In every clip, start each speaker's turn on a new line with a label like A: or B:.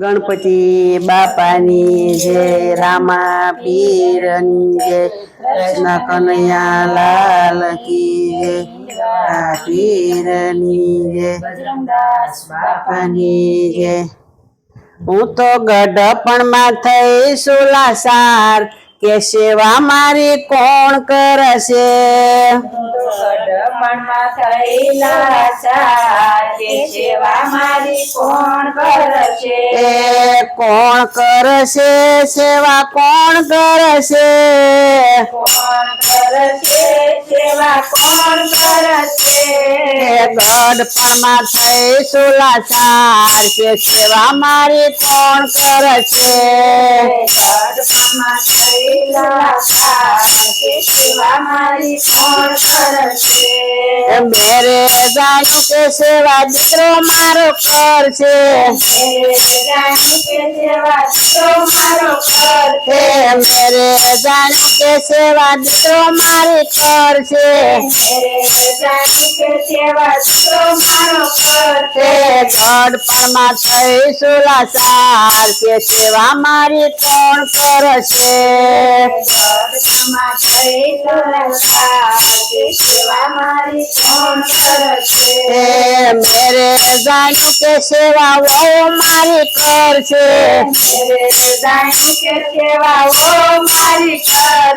A: ગણપતિ બાપાની જય, રામા પીરની જય, કૃષ્ણ કનૈયા લાલ કી જય પીરની જય બાપાની જય. હું તો ગઢપણમાં થઈ સુલાસાર કે સેવા મારી કોણ કરશે?
B: ગઢપણમાં થયેલા ચાર સેવા મારી કોણ કરશે?
A: કોણ કરશે સેવા કોણ કરશે?
B: કોણ કરશે સેવા કોણ કરશે
A: ગઢપણમાં થઈ સુલાસાર કે સેવા મારી કોણ કરશે?
B: ગઢપણમાં થયેલા ચાર કે સેવા મારી કોણ કરશે? Rush.
A: મેરે જાણ્યું કે સેવા દીકરો મારો કરશે
B: જાણી કે સેવા તો મારો
A: જાણ્યું કે સેવા દીકરો મારી કરશે
B: જાણી કે સેવા તો મારો કરશે
A: તે ગઢપણમાં થઈ સુલાસાર કે સેવા મારી કોણ કરશે
B: કે સેવા મારી કોણ
A: के सेवा સેવા વહુ મારી કરશે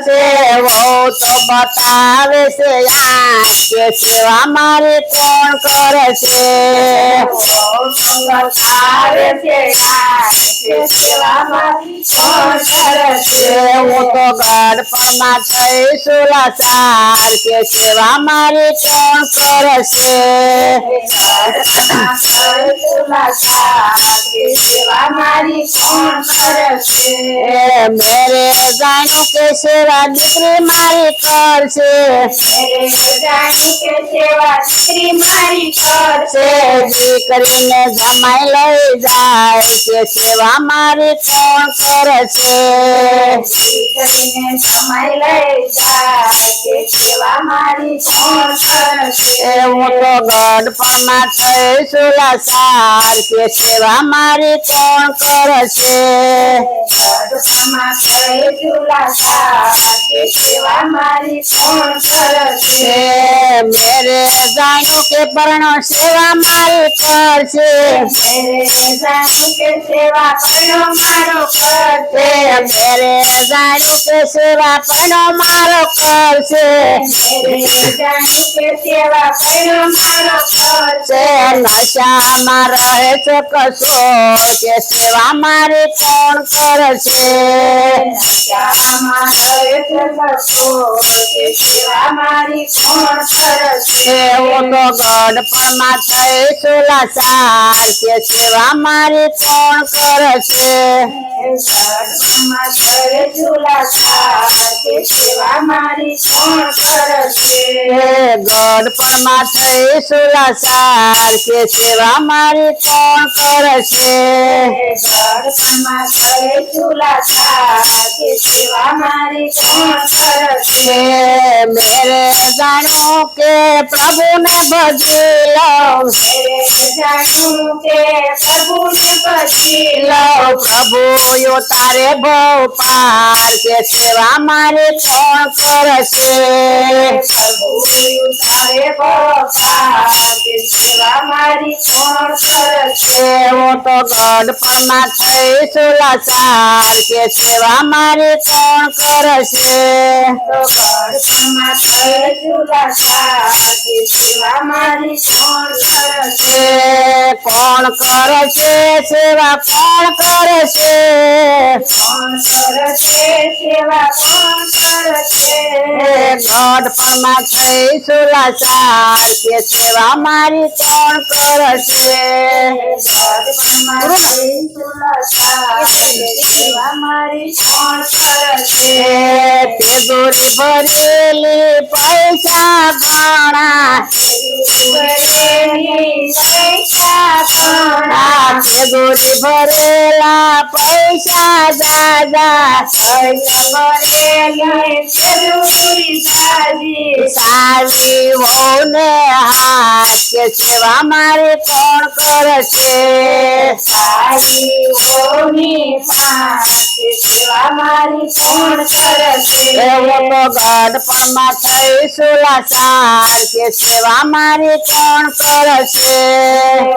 B: સેવાઓ
A: બતાવે છે આંખ કે સેવા મારી કોણ કરશે?
B: છે
A: હું તો ગઢપણમાં થઈ લાચાર કે સેવા મારી કોણ કરશે
B: સેવા મારી કોણ કરશે
A: મેરે જાણ્યું કે સેવા દીકરી મારી કરશે
B: જાણી કે સેવા સ્ત્રી મારી કરશે
A: છે. દીકરીને જમાઈ લઈ જાય કે સેવા મારી કોણ કરશે
B: કરીને સમય લઈ જાય કે સેવા મારી કોણ કરશે
A: હું તો ગઢપણમાં થઈ સુલાસાર કે સેવા મારી કોણ
B: કોણ કરશે?
A: મેરે જાણું કે પરણો સેવા મારી કરશે.
B: મારો જાણું કે સેવા પરણો મારો કરશે.
A: નશામાં રહે છે કશો કે સેવા મારે કોણ કરશે પણ હું તો કોણ કરશે
B: ગઢમાં કરે ઝુલાસા કે સેવા મારી કોણ કરશે
A: એ ગઢપણમાં થઈ સુલાસાર કે સેવા મારી કોણ કરશે?
B: ગઢમાં કરે ઝુલાસા કે સેવા મારી કોણ કરશે
A: મેરે જાણો કે પ્રભુને ભજી લઉં
B: જાણું કે પ્રભુને ભજી
A: લઉં પ્રભુ યો તારે બહુ પાર કે સેવા મારી કોણ કરશે
B: પ્રભુ તારે પપ્પા કે સેવા મારી કોણ કરશે?
A: એ હું તો ગઢપણમાં થઈ સુલાચાર કે સેવા મારી કોણ કરશે?
B: કોણ કરશે?
A: સેવા કોણ કરશે?
B: કોણ કરશે? સેવા કોણ કરશે?
A: પણ થઈ સુલાસાર કે સેવા મારી કોણ કરશે? તે દોરી ભરેલી પૈસા
B: પૈસા ઘણા
A: આ તેજોરી ભરેલા પૈસા દાદા
B: પૈસા ભરેલી જરૂરી સાજી
A: સારી વહુને હાથ કે સેવા મારે કોણ કરશે?
B: ભક્તોની પાસે સેવા મારી કોણ કરશે
A: એવો તો ગઢપણમાં થઈ સુલાસાર કે સેવા મારી કોણ કરશે?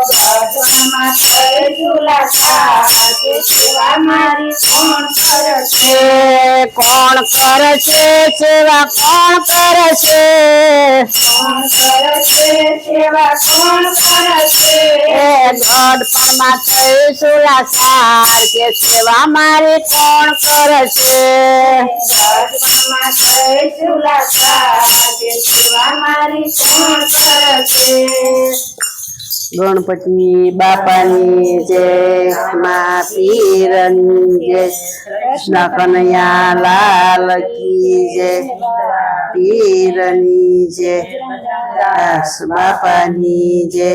B: ગઢમાં થઈ ઝુલાસાર કે સેવા મારી કોણ કરશે?
A: છે કોણ કરશે? સેવા કોણ કરશે?
B: કોણ કરશે? સેવા કોણ કરશે?
A: એ ગઢપણમાં થઈ સુલાસાર કે સેવા મારી કોણ કરશે?
B: છે થઈ ઝુલાસાર કે સેવા મારી કોણ કરશે?
A: ગણપતિ બાપાની જય મા પીરની જય કૃષ્ણ કનૈયા લાલ કી જય પીરની જય દાસ બાપાની જય